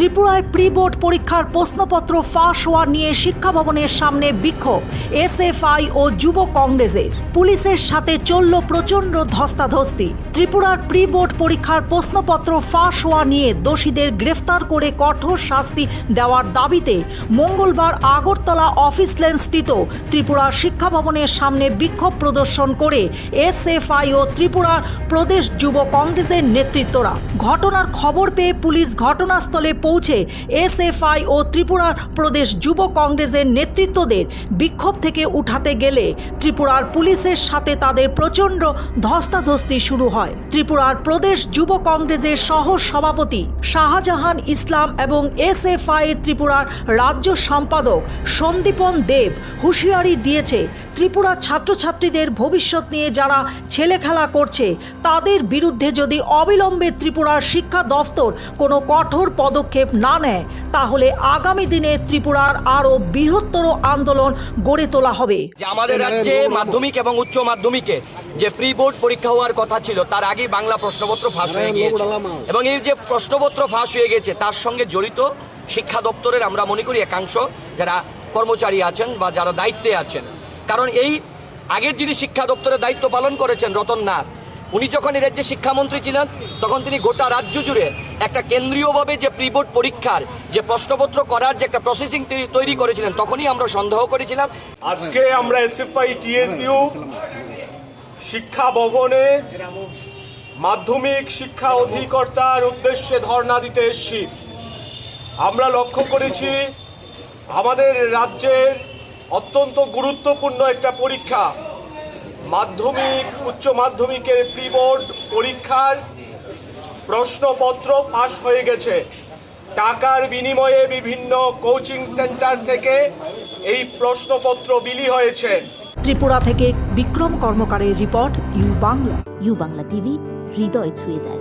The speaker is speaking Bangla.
ত্রিপুরায় প্রি বোর্ড পরীক্ষার প্রশ্নপত্র ফাঁস হওয়া নিয়ে শিক্ষা ভবনের সামনে বিক্ষোভ, এসএফআই ও যুব কংগ্রেসের। পুলিশের সাথে চলল প্রচণ্ড ধস্তাধস্তি। ত্রিপুরার প্রি বোর্ড পরীক্ষার প্রশ্নপত্র ফাঁস হওয়া নিয়ে দোষীদের গ্রেফতার করে কঠোর শাস্তি দেওয়ার দাবিতে মঙ্গলবার আগরতলা অফিস লেন স্থিত ত্রিপুরা শিক্ষা ভবনের সামনে বিক্ষোভ প্রদর্শন করে এসএফআই ও ত্রিপুরার প্রদেশ যুব কংগ্রেসের নেতৃত্বরা। ঘটনার খবর পেয়ে পুলিশ ঘটনাস্থলে পৌঁছে এসএফআই ও ত্রিপুরার প্রদেশ যুব কংগ্রেসের নেতৃত্বদের বিক্ষোভ থেকে উঠাতে গেলে ত্রিপুরার পুলিশের সাথে তাদের প্রচণ্ড ধস্তাধস্তি শুরু হয়। ত্রিপুরার প্রদেশ যুব কংগ্রেসের সহ সভাপতি শাহজাহান ইসলাম এবং এসএফআই ত্রিপুরার রাজ্য সম্পাদক সন্দীপন দেব হুঁশিয়ারি দিয়েছে ত্রিপুরার ছাত্রছাত্রীদের ভবিষ্যৎ নিয়ে যারা ছেলে খেলা করছে, তাদের বিরুদ্ধে যদি অবিলম্বে ত্রিপুরার শিক্ষা দফতর কোনো কঠোর পদক্ষেপ না নেয়, তাহলে আগামী দিনে ত্রিপুরার আরও বৃহত্তর আন্দোলন গড়ে তোলা হবে। আমাদের রাজ্যে মাধ্যমিক এবং উচ্চ মাধ্যমিকে যে প্রি বোর্ড পরীক্ষা হওয়ার কথা ছিল, তার আগেই বাংলা প্রশ্নপত্র ফাঁস হয়ে গিয়েছে। এবং এই যে প্রশ্নপত্র ফাঁস হয়ে গেছে, তার সঙ্গে জড়িত শিক্ষা দপ্তরের আমরা মনে করি একাংশ যারা কর্মচারী আছেন বা যারা দায়িত্বে আছেন। কারণ এই আগের যিনি শিক্ষা দপ্তরের দায়িত্ব পালন করেছেন রতন নাথ উনি যখন এই রাজ্যে শিক্ষামন্ত্রী ছিলেন, তখন তিনি গোটা রাজ্য জুড়ে একটা কেন্দ্রীয়ভাবে যে প্রি বোর্ড পরীক্ষার, যে প্রশ্নপত্র করার যে একটা প্রসেসিং তৈরি করেছিলেন, তখনই আমরা সন্দেহ করেছিলাম। আজকে আমরা এসএফআই টিএসইউ শিক্ষা ভবনে মাধ্যমিক শিক্ষা অধিকর্তার উদ্দেশ্যে ধর্ণা দিতে এসেছি। আমরা লক্ষ্য করেছি, আমাদের রাজ্যের অত্যন্ত গুরুত্বপূর্ণ একটা পরীক্ষা। মাধ্যমিক উচ্চ মাধ্যমিকের প্রি বোর্ড পরীক্ষার প্রশ্নপত্র ফাঁস হয়ে গেছে। টাকার বিনিময়ে বিভিন্ন কোচিং সেন্টার থেকে এই প্রশ্নপত্র বিলি হয়েছে। ত্রিপুরা থেকে Bikram কর্মকারের report U Bangla. U Bangla TV হৃদয় ছুঁয়ে যায়।